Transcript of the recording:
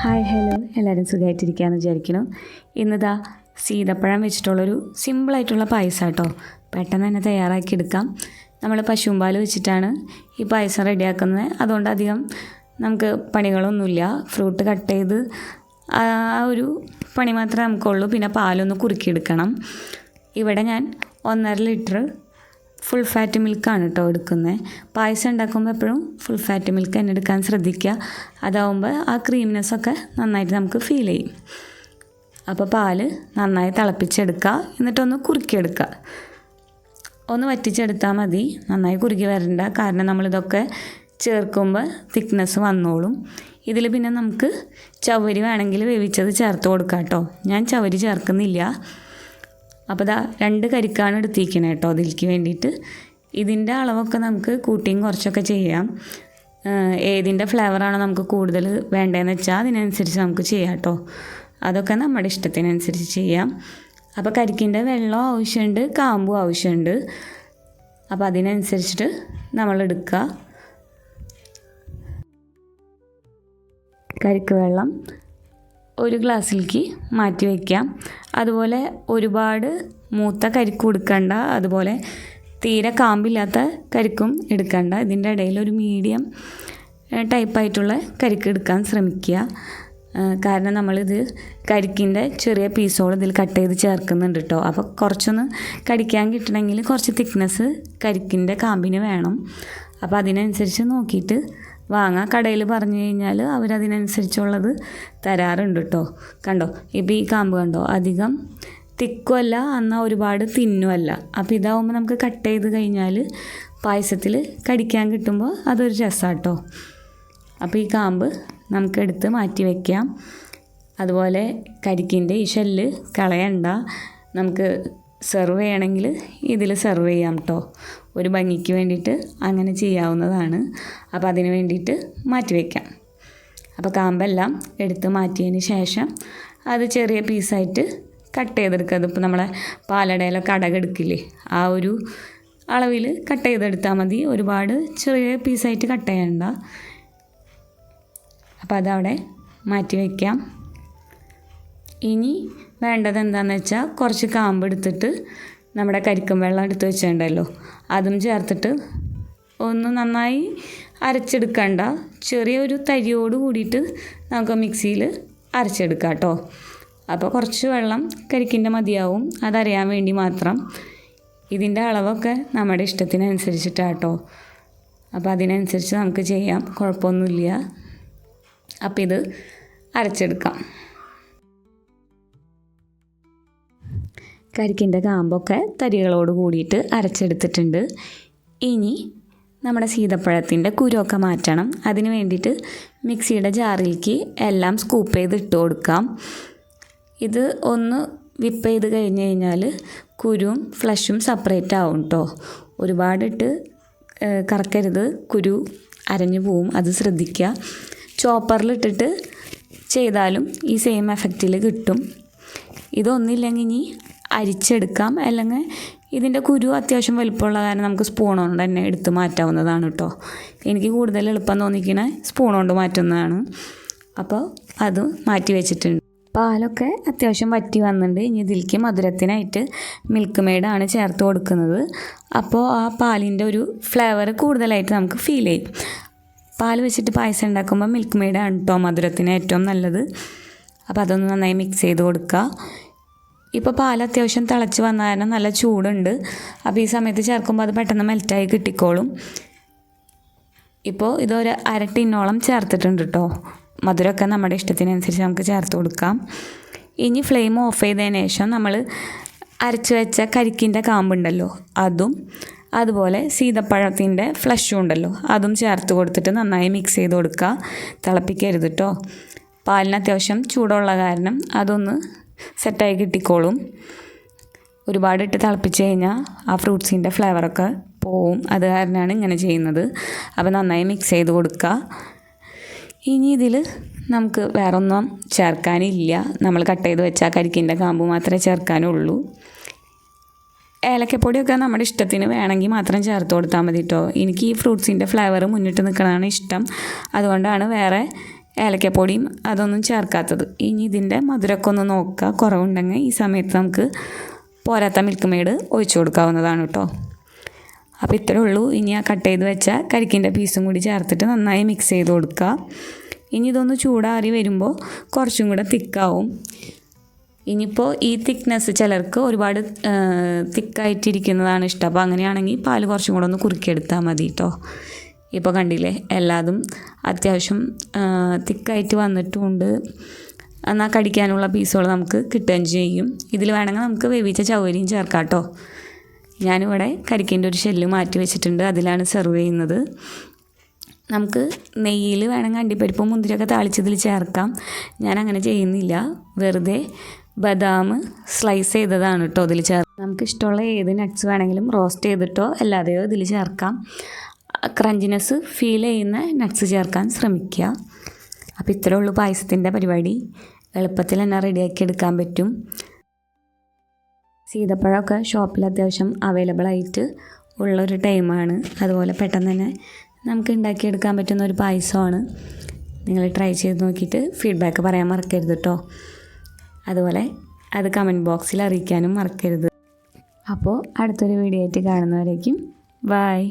Hi hello. എല്ലാവരും സുഖമായിട്ടിരിക്കുകയെന്ന് വിചാരിക്കുന്നു. ഇന്നിതാ സീതപ്പഴം വെച്ചിട്ടുള്ളൊരു സിമ്പിളായിട്ടുള്ള പായസം കേട്ടോ പെട്ടെന്ന് തന്നെ തയ്യാറാക്കി എടുക്കാം നമ്മൾ പശുമ്പാൽ വെച്ചിട്ടാണ് ഈ പായസം റെഡിയാക്കുന്നത്. അതുകൊണ്ട് അധികം നമുക്ക് പണികളൊന്നുമില്ല. ഫ്രൂട്ട് കട്ട് ചെയ്ത് ആ ഒരു പണി മാത്രമേ നമുക്കുള്ളൂ. പിന്നെ പാലൊന്ന് കുറുക്കിയെടുക്കണം. ഇവിടെ ഞാൻ ഒന്നര ലിറ്റർ ഫുൾ ഫാറ്റ് മിൽക്കാണ് കേട്ടോ എടുക്കുന്നത് പായസം ഉണ്ടാക്കുമ്പോൾ എപ്പോഴും ഫുൾ ഫാറ്റ് മിൽക്ക് തന്നെ എടുക്കാൻ ശ്രദ്ധിക്കുക അതാവുമ്പോൾ ആ ക്രീമിനെസ് ഒക്കെ നന്നായിട്ട് നമുക്ക് ഫീൽ ചെയ്യും. അപ്പോൾ പാൽ നന്നായി തിളപ്പിച്ചെടുക്കുക എന്നിട്ടൊന്ന് കുറുക്കിയെടുക്കുക ഒന്ന് വറ്റിച്ചെടുത്താൽ മതി. നന്നായി കുറുകി വരണ്ട. കാരണം നമ്മളിതൊക്കെ ചേർക്കുമ്പോൾ തിക്നെസ് വന്നോളും. ഇതിൽ പിന്നെ നമുക്ക് ചവരി വേണമെങ്കിൽ വേവിച്ചത് ചേർത്ത് കൊടുക്കാം കേട്ടോ ഞാൻ ചവരി ചേർക്കുന്നില്ല. അപ്പോൾ ദാ രണ്ട് കരിക്കാണ് എടുത്തിരിക്കുന്നത് കേട്ടോ അതിലേക്ക് വേണ്ടിയിട്ട്. ഇതിന്റെ അളവൊക്കെ നമുക്ക് കൂട്ടിയും കുറച്ചൊക്കെ ചെയ്യാം. ഏതിന്റെ ഫ്ലേവറാണോ നമുക്ക് കൂടുതൽ വേണ്ടതെന്ന് വെച്ചാൽ അതിനനുസരിച്ച് നമുക്ക് ചെയ്യാം കേട്ടോ അതൊക്കെ നമ്മുടെ ഇഷ്ടത്തിനനുസരിച്ച് ചെയ്യാം. അപ്പോൾ കരിക്കിന്റെ വെള്ളം ആവശ്യമുണ്ട് കാമ്പും ആവശ്യമുണ്ട് അപ്പോൾ അതിനനുസരിച്ചിട്ട് നമ്മൾ എടുക്കുക കരിക്ക് വെള്ളം ഒരു ഗ്ലാസ്സിലേക്ക് മാറ്റി വയ്ക്കാം. അതുപോലെ ഒരുപാട് മൂത്ത കരിക്ക് കൊടുക്കണ്ട അതുപോലെ തീരെ കാമ്പില്ലാത്ത കരിക്കും എടുക്കണ്ട. ഇതിന്റെ ഇടയിൽ ഒരു മീഡിയം ടൈപ്പായിട്ടുള്ള കരിക്ക് എടുക്കാൻ ശ്രമിക്കുക. കാരണം നമ്മളിത് കരിക്കിന്റെ ചെറിയ പീസോൾ ഇതിൽ കട്ട് ചെയ്ത് ചേർക്കുന്നുണ്ട് കേട്ടോ അപ്പോൾ കുറച്ചൊന്ന് കടിക്കാൻ കിട്ടണമെങ്കിൽ കുറച്ച് തിക്നെസ് കരിക്കിന്റെ കാമ്പിന് വേണം. അപ്പോൾ അതിനനുസരിച്ച് നോക്കിയിട്ട് വാങ്ങാം കടയിൽ പറഞ്ഞു കഴിഞ്ഞാൽ അവരതിനനുസരിച്ചുള്ളത് തരാറുണ്ട് കേട്ടോ കണ്ടോ? ഇപ്പോൾ ഈ കാമ്പ് കണ്ടോ? അധികം തിക്കുമല്ല എന്നാൽ ഒരുപാട് തിന്നുമല്ല അപ്പോൾ ഇതാവുമ്പോൾ നമുക്ക് കട്ട് ചെയ്ത് കഴിഞ്ഞാൽ പായസത്തിൽ കടിക്കാൻ കിട്ടുമ്പോൾ അതൊരു രസമാണ് കേട്ടോ അപ്പോൾ ഈ കാമ്പ് നമുക്ക് എടുത്ത് മാറ്റി വയ്ക്കാം അതുപോലെ കരിക്കിന്റെ ഈ ഷെല്ല് കളയണ്ട. നമുക്ക് സെർവ് ചെയ്യണമെങ്കിൽ ഇതിൽ സെർവ് ചെയ്യാം കേട്ടോ ഒരു ഭംഗിക്ക് വേണ്ടിയിട്ട് അങ്ങനെ ചെയ്യാവുന്നതാണ്. അപ്പോൾ അതിന് വേണ്ടിയിട്ട് മാറ്റി വയ്ക്കാം അപ്പോൾ കാമ്പെല്ലാം എടുത്ത് മാറ്റിയതിന് ശേഷം അത് ചെറിയ പീസായിട്ട് കട്ട് ചെയ്തെടുക്കുക. അതിപ്പോൾ നമ്മളെ പാലടയിലൊക്കെ അടകെടുക്കില്ലേ ആ ഒരു അളവിൽ കട്ട് ചെയ്തെടുത്താൽ മതി. ഒരുപാട് ചെറിയ പീസായിട്ട് കട്ട് ചെയ്യണ്ട. അപ്പോൾ അതവിടെ മാറ്റി വയ്ക്കാം ഇനി വേണ്ടത് എന്താണെന്ന് വെച്ചാൽ കുറച്ച് കാമ്പ് എടുത്തിട്ട് നമ്മുടെ കരിക്കും വെള്ളം എടുത്ത് വെച്ചിട്ടുണ്ടല്ലോ. അതും ചേർത്തിട്ട് ഒന്ന് നന്നായി അരച്ചെടുക്കണ്ട. ചെറിയൊരു തരിയോട് കൂടിയിട്ട് നമുക്ക് മിക്സിയിൽ അരച്ചെടുക്കാം കേട്ടോ. അപ്പോൾ കുറച്ച് വെള്ളം കരിക്കിന്റെ മതിയാവും. അതറിയാൻ വേണ്ടി മാത്രം ഇതിന്റെ അളവൊക്കെ നമ്മുടെ ഇഷ്ടത്തിനനുസരിച്ചിട്ടാണ് കേട്ടോ. അപ്പോൾ അതിനനുസരിച്ച് നമുക്ക് ചെയ്യാം. കുഴപ്പമൊന്നുമില്ല. അപ്പോൾ ഇത് അരച്ചെടുക്കാം. കരിക്കിന്റെ കാമ്പൊക്കെ തരികളോട് കൂടിയിട്ട് അരച്ചെടുത്തിട്ടുണ്ട്. ഇനി നമ്മുടെ സീതപ്പഴത്തിന്റെ കുരുവൊക്കെ മാറ്റണം. അതിന് വേണ്ടിയിട്ട് മിക്സിയുടെ ജാറിലേക്ക് എല്ലാം സ്കൂപ്പ് ചെയ്ത് ഇട്ട് കൊടുക്കാം. ഇത് ഒന്ന് വിപ്പ് ചെയ്ത് കഴിഞ്ഞ് കഴിഞ്ഞാൽ കുരുവും ഫ്ലഷും സെപ്പറേറ്റ് ആവും കേട്ടോ ഒരുപാടിട്ട് കറക്കരുത്. കുരു അരഞ്ഞു പോവും. അത് ശ്രദ്ധിക്കുക. ചോപ്പറിലിട്ടിട്ട് ചെയ്താലും ഈ സെയിം എഫക്റ്റിൽ കിട്ടും. ഇതൊന്നില്ലെങ്കിൽ ഇനി അരിച്ചെടുക്കാം. അല്ലെങ്കിൽ ഇതിന്റെ കുരു അത്യാവശ്യം വലുപ്പമുള്ള കാരണം നമുക്ക് സ്പൂൺ കൊണ്ട് തന്നെ എടുത്ത് മാറ്റാവുന്നതാണ് കേട്ടോ. എനിക്ക് കൂടുതൽ എളുപ്പം തോന്നിക്കണ സ്പൂൺ കൊണ്ട് മാറ്റുന്നതാണ്. അപ്പോൾ അത് മാറ്റി വെച്ചിട്ടുണ്ട്. പാലൊക്കെ അത്യാവശ്യം വറ്റി വന്നിട്ടുണ്ട്. ഇനി ഇതിലേക്ക് മധുരത്തിനായിട്ട് മിൽക്ക് മെയ്ഡാണ് ചേർത്ത് കൊടുക്കുന്നത്. അപ്പോൾ ആ പാലിന്റെ ഒരു ഫ്ലേവർ കൂടുതലായിട്ട് നമുക്ക് ഫീൽ ചെയ്യും. പാൽ വെച്ചിട്ട് പായസം ഉണ്ടാക്കുമ്പോൾ മിൽക്ക് മെയ്ഡാണ് കേട്ടോ മധുരത്തിന് ഏറ്റവും നല്ലത്. അപ്പോൾ അതൊന്ന് നന്നായി മിക്സ് ചെയ്ത് കൊടുക്കുക. ഇപ്പോൾ പാൽ അത്യാവശ്യം തിളച്ച് വന്ന കാരണം നല്ല ചൂടുണ്ട്. അപ്പോൾ ഈ സമയത്ത് ചേർക്കുമ്പോൾ അത് പെട്ടെന്ന് മെൽറ്റായി കിട്ടിക്കോളും. ഇപ്പോൾ ഇതൊരു അര ടിന്നോളം ചേർത്തിട്ടുണ്ട് കേട്ടോ മധുരമൊക്കെ നമ്മുടെ ഇഷ്ടത്തിനനുസരിച്ച് നമുക്ക് ചേർത്ത് കൊടുക്കാം. ഇനി ഫ്ലെയിം ഓഫ് ചെയ്തതിന് ശേഷം നമ്മൾ അരച്ച് വെച്ച കരിക്കിന്റെ കാമ്പുണ്ടല്ലോ അതും അതുപോലെ സീതപ്പഴത്തിന്റെ ഫ്ലഷും ഉണ്ടല്ലോ അതും ചേർത്ത് കൊടുത്തിട്ട് നന്നായി മിക്സ് ചെയ്ത് കൊടുക്കുക തിളപ്പിക്കരുത് കേട്ടോ പാലിന് അത്യാവശ്യം ചൂടുള്ള കാരണം അതൊന്ന് സെറ്റായി കിട്ടിക്കോളും. ഒരുപാട് ഇട്ട് തിളപ്പിച്ച് കഴിഞ്ഞാൽ ആ ഫ്രൂട്ട്സിന്റെ ഫ്ലേവറൊക്കെ പോവും. അത് കാരണമാണ് ഇങ്ങനെ ചെയ്യുന്നത്. അപ്പോൾ നന്നായി മിക്സ് ചെയ്ത് കൊടുക്കുക ഇനി ഇതിൽ നമുക്ക് വേറൊന്നും ചേർക്കാനില്ല. നമ്മൾ കട്ട് ചെയ്ത് വെച്ചാൽ കരിക്കിന്റെ കാമ്പ് മാത്രമേ ചേർക്കാനുള്ളൂ. ഏലക്കപ്പൊടിയൊക്കെ നമ്മുടെ ഇഷ്ടത്തിന് വേണമെങ്കിൽ മാത്രം ചേർത്ത് കൊടുത്താൽ മതി കേട്ടോ എനിക്ക് ഈ ഫ്രൂട്ട്സിന്റെ ഫ്ലേവർ മുന്നിട്ട് നിൽക്കണതാണ് ഇഷ്ടം. അതുകൊണ്ടാണ് വേറെ ഏലക്കപ്പൊടിയും അതൊന്നും ചേർക്കാത്തത്. ഇനി ഇതിന്റെ മധുരമൊക്കെ ഒന്ന് നോക്കുക. കുറവുണ്ടെങ്കിൽ ഈ സമയത്ത് നമുക്ക് പോരാത്ത മിൽക്ക് മെയ്ഡ് ഒഴിച്ചു കൊടുക്കാവുന്നതാണ് കേട്ടോ. അപ്പോൾ ഇത്രേ ഉള്ളൂ. ഇനി ആ കട്ട് ചെയ്ത് വെച്ച കരിക്കിന്റെ പീസും കൂടി ചേർത്തിട്ട് നന്നായി മിക്സ് ചെയ്ത് കൊടുക്കുക. ഇനി ഇതൊന്ന് ചൂടാറി വരുമ്പോൾ കുറച്ചും കൂടെ തിക്കാവും. ഇനിയിപ്പോൾ ഈ തിക്നെസ് ചിലർക്ക് ഒരുപാട് തിക്കായിട്ടിരിക്കുന്നതാണ് ഇഷ്ടം. അപ്പോൾ അങ്ങനെയാണെങ്കിൽ പാൽ കുറച്ചും കൂടെ ഒന്ന് കുറുക്കിയെടുത്താൽ മതി കേട്ടോ. ഇപ്പോൾ കണ്ടില്ലേ എല്ലാതും അത്യാവശ്യം തിക്കായിട്ട് വന്നിട്ടുമുണ്ട് എന്നാൽ കടിക്കാനുള്ള പീസുകൾ നമുക്ക് കിട്ടുകയും ചെയ്യും. ഇതിൽ വേണമെങ്കിൽ നമുക്ക് വേവിച്ച ചവരിയും ചേർക്കാം കേട്ടോ. ഞാനിവിടെ കരിക്കിന്റെ ഒരു ഷെല്ല് മാറ്റി വെച്ചിട്ടുണ്ട് അതിലാണ് സെർവ് ചെയ്യുന്നത്. നമുക്ക് നെയ്യിൽ വേണമെങ്കിൽ അണ്ടിപ്പരിപ്പും മുന്തിരിയൊക്കെ താളിച്ചതിൽ ചേർക്കാം. ഞാൻ അങ്ങനെ ചെയ്യുന്നില്ല. വെറുതെ ബദാം സ്ലൈസ് ചെയ്തതാണ് കേട്ടോ ഇതിൽ ചേർക്കാം നമുക്ക് ഇഷ്ടമുള്ള ഏത് നട്ട്സ് വേണമെങ്കിലും റോസ്റ്റ് ചെയ്തിട്ടോ അല്ലാതെയോ ഇതിൽ ചേർക്കാം. ക്രഞ്ചിനെസ് ഫീൽ ചെയ്യുന്ന നട്ട്സ് ചേർക്കാൻ ശ്രമിക്കുക. അപ്പോൾ ഇത്രേ ഉള്ളൂ പായസത്തിന്റെ പരിപാടി. എളുപ്പത്തിൽ തന്നെ റെഡിയാക്കി എടുക്കാൻ പറ്റും. സീതപ്പഴമൊക്കെ ഷോപ്പിൽ അത്യാവശ്യം അവൈലബിൾ ആയിട്ട് ഉള്ളൊരു ടൈമാണ് അതുപോലെ പെട്ടെന്ന് തന്നെ നമുക്ക് ഉണ്ടാക്കിയെടുക്കാൻ പറ്റുന്ന ഒരു പായസമാണ്. നിങ്ങൾ ട്രൈ ചെയ്ത് നോക്കിയിട്ട് ഫീഡ്ബാക്ക് പറയാൻ മറക്കരുത് കേട്ടോ അതുപോലെ അത് കമന്റ് ബോക്സിൽ അറിയിക്കാനും മറക്കരുത്. അപ്പോൾ അടുത്തൊരു വീഡിയോ ആയിട്ട് കാണുന്നവരേക്കും ബായ്